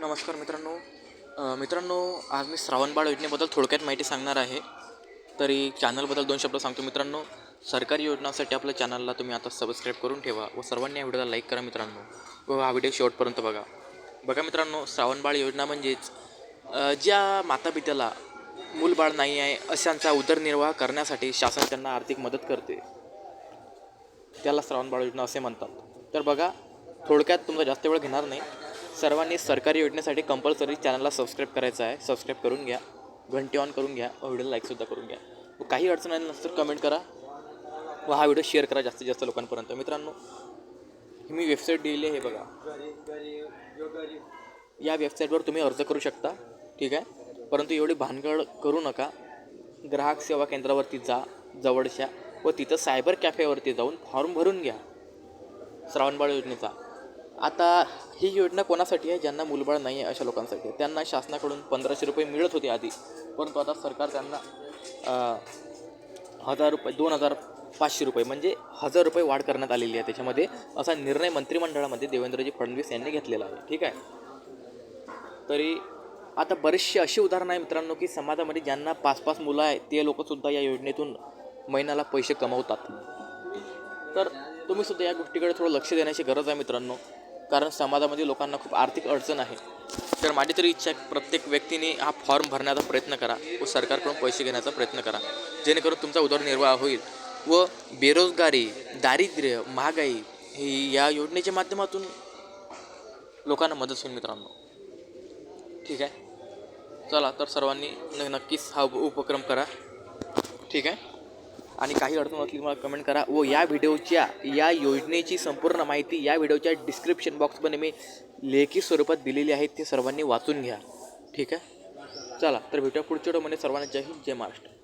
नमस्कार मित्रांनो. मित्रांनो आज मी श्रावणबाळ योजनेबद्दल थोडक्यात माहिती सांगणार आहे. तरी चॅनलबद्दल दोन शब्द सांगतो मित्रांनो. सरकारी योजनांसाठी आपल्या चॅनलला तुम्ही आता सबस्क्राईब करून ठेवा व सर्वांनी या व्हिडिओला लाईक करा मित्रांनो व हा व्हिडिओ शेवटपर्यंत बघा. बघा मित्रांनो श्रावणबाळ योजना म्हणजेच ज्या मातापित्याला मूलबाळ नाही आहे अशांचा उदरनिर्वाह करण्यासाठी शासन त्यांना आर्थिक मदत करते. त्याला श्रावणबाळ योजना असे म्हणतात. तर बघा थोडक्यात तुमचा जास्त वेळ घेणार नाही. सर्वांनी सरकारी योजनेसाठी कंपल्सरी चॅनलला सबस्क्राईब करायचं आहे. सबस्क्राईब करून घ्या. घंटी ऑन करून घ्या. व्हिडिओ लाईकसुद्धा करून घ्या. व काही अडचण आली नसतं कमेंट करा. व हा व्हिडिओ शेअर करा जास्तीत जास्त लोकांपर्यंत. मित्रांनो ही मी वेबसाईट दिली आहे हे बघा. या वेबसाईटवर तुम्ही अर्ज करू शकता. ठीक आहे? परंतु एवढी भानगड करू नका. ग्राहक सेवा केंद्रावरती जा जवळच्या व तिथं सायबर कॅफेवरती जाऊन फॉर्म भरून घ्या. श्रावणबाळ योजनेचा. आता ही योजना कोणासाठी आहे? ज्यांना मुलबाळ नाही आहे अशा लोकांसाठी आहे. त्यांना शासनाकडून पंधराशे रुपये मिळत होते आधी. परंतु आता सरकार त्यांना हजार रुपये दोन हजार पाचशे रुपये म्हणजे हजार रुपये वाढ करण्यात आलेली आहे. त्याच्यामध्ये असा निर्णय मंत्रिमंडळामध्ये देवेंद्रजी फडणवीस यांनी घेतलेला आहे. ठीक आहे? तरी आता बरेचसे अशी उदाहरणं आहे मित्रांनो की समाजामध्ये ज्यांना पाच पाच मुलं आहे ते लोकंसुद्धा या योजनेतून महिन्याला पैसे कमवतात. तर तुम्हीसुद्धा या गोष्टीकडे थोडं लक्ष देण्याची गरज आहे मित्रांनो. कारण समाजामध्ये लोकांना खूप आर्थिक अडचण आहे. तर माझी तरी इच्छा आहे की प्रत्येक व्यक्तीने हा फॉर्म भरण्याचा प्रयत्न करा व सरकारकडून पैसे घेण्याचा प्रयत्न करा. जेणेकरून तुमचा उदरनिर्वाह होईल व बेरोजगारी दारिद्र्य महागाई ही या योजनेच्या माध्यमातून लोकांना मदत होईल मित्रांनो. ठीक आहे? चला तर सर्वांनी न- नक्कीच हा उपक्रम करा. ठीक आहे? आणि काही अडचण असली मला कमेंट करा. व या व्हिडिओच्या या योजनेची संपूर्ण माहिती या व्हिडिओच्या डिस्क्रिप्शन बॉक्समध्ये मी लेखी स्वरूपात दिलेली आहे. ते सर्वांनी वाचून घ्या. ठीक आहे? चला तर भेटूया पुढच्या व्हिडिओमध्ये. सर्वांना जय हिंद जय महाराष्ट्र.